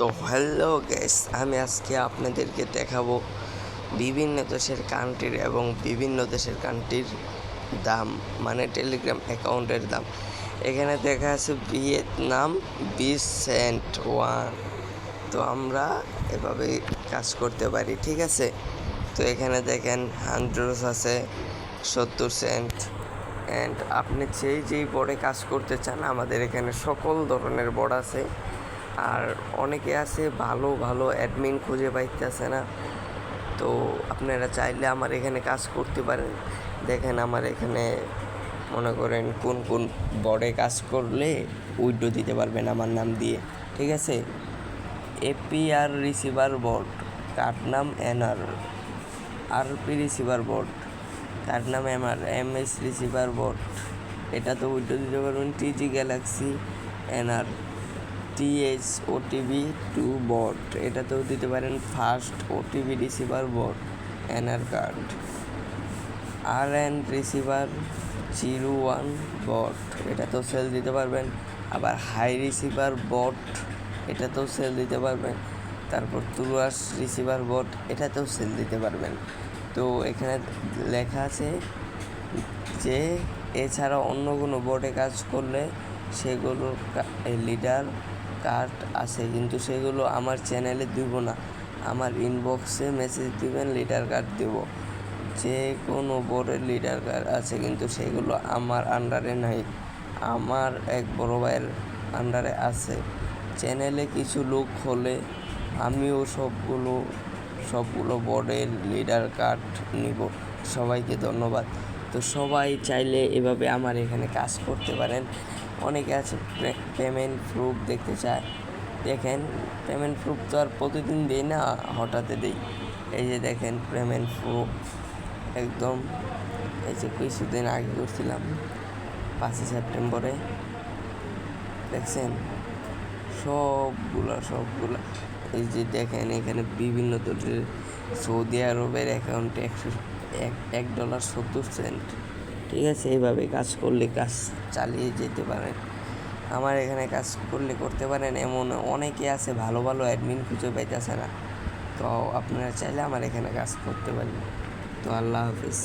তো hello gas আমি আজকে আপনাদেরকে দেখাবো বিভিন্ন দেশের কান্ট্রির এবং বিভিন্ন দেশের কান্ট্রির দাম মানে টেলিগ্রাম অ্যাকাউন্টের দাম। এখানে দেখা আছে ভিয়েতনাম বিশ সেন্ট ওয়ান তো আমরা এভাবে কাজ করতে পারি, ঠিক আছে? তো এখানে দেখেন হান্ড্রেডস আছে, সত্তর সেন্ট অ্যান্ড আপনি যেই যেই বোর্ডে কাজ করতে চান, আমাদের এখানে সকল ধরনের বোর্ড আছে। আর অনেকে আছে ভালো ভালো অ্যাডমিন খুঁজে পাইতেছে না। তো আপনারা চাইলে আমার এখানে কাজ করতে পারেন। দেখেন আমার এখানে মনে করেন কোন কোন বোর্ডে কাজ করলে উইডো দিতে পারবেন আমার নাম দিয়ে, ঠিক আছে? এপিআর রিসিভার বোর্ড কার্ড নাম এনআর। আরপি রিসিভার বোর্ড তার নাম MR. M S receiver board এটা তো উইডো দিতে পারবেন TG galaxy NR. TH OTV two board এটাতেও দিতে পারেন first OTV receiver board NR card আর N receiver zero one bot এটাতেও সেল দিতে পারবেন। আবার হাই রিসিভার বট এটাতেও সেল দিতে পারবেন। তারপর তুলাস রিসিভার বট এটাতেও সেল দিতে পারবেন। তো এখানে লেখা আছে যে, এছাড়া অন্য কোনো বোর্ডে কাজ করলে সেগুলোর লিডার কার্ড আছে, কিন্তু সেগুলো আমার চ্যানেলে দিব না। আমার ইনবক্সে মেসেজ দিবেন লিডার কার্ড দেব। যে কোনো বোর্ডের লিডার কার্ড আছে, কিন্তু সেগুলো আমার আন্ডারে নাই। আমার এক বড় ভাইয়ের আন্ডারে আছে। চ্যানেলে কিছু লোক হলে আমিও সবগুলো সবগুলো বোর্ডের লিডার কার্ড নিব। সবাইকে ধন্যবাদ। তো সবাই চাইলে এভাবে আমার এখানে কাজ করতে পারেন। অনেকে আছে পেমেন্ট প্রুফ দেখতে চায়। দেখেন পেমেন্ট প্রুফ তো আর প্রতিদিন দিই না, হঠাৎ দিই। এই যে দেখেন পেমেন্ট প্রুফ একদম। এই যে কিছুদিন আগে করছিলাম, পাঁচই সেপ্টেম্বরে। দেখছেন? সবগুলা সবগুলা। এই যে দেখেন, এখানে বিভিন্ন ধরনের সৌদি আরবের অ্যাকাউন্টে একশো এক এক ডলার সত্তর সেন্ট ঠিক আছে, এইভাবে কাজ করলে কাজ চালিয়ে যেতে পারেন। আমার এখানে কাজ করলে করতে পারেন, এমন অনেকে আছে ভালো ভালো অ্যাডমিন খুঁজে পাইতেছে না। তো আপনারা চাইলে আমার এখানে কাজ করতে পারেন। তো আল্লাহ হাফিজ।